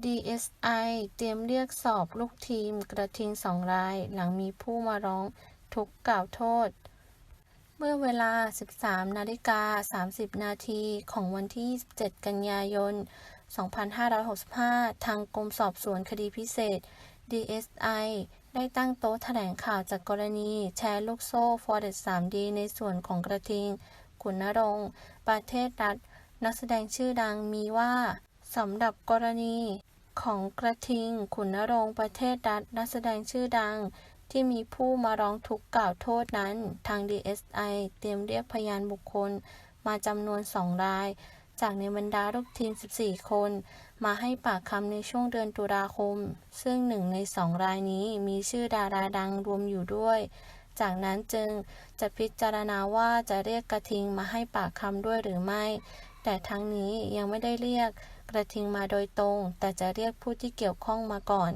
DSI เตรียมเรียกสอบลูกทีมกระทิงสองราย หลังมีผู้มาร้องทุกกล่าวโทษ เมื่อเวลา 13 นาฬิกา 30 นาทีของวันที่ 27 กันยายน 2565 ทางกรมสอบสวนคดีพิเศษ DSI ได้ตั้งโต๊ะแถลงข่าวจากกรณี แชร์ลูกโซ่ Forest 3D ในส่วนของกระทิง ขุนนรงค์ประเทศรัฐ นักแสดงชื่อดังมีว่า สำหรับกรณีของกระทิง ขุนนรงค์ประเทศรัฐนักแสดงชื่อดัง ที่มีผู้มาร้องทุกข์กล่าวโทษนั้น ทาง DSI เตรียมเรียกพยานบุคคลมาจำนวนสองราย จากในบรรดาลูกทีม 14 คน มาให้ปากคำในช่วงเดือนตุลาคม ซึ่งหนึ่งในสองรายนี้มีชื่อดาราดังรวมอยู่ด้วย จากนั้นจึงจะพิจารณาว่าจะเรียกกระทิงมาให้ปากคำด้วยหรือไม่ แต่ทั้งนี้ยังไม่ได้เรียกกระทิงมาโดยตรง แต่จะเรียกผู้ที่เกี่ยวข้องมาก่อน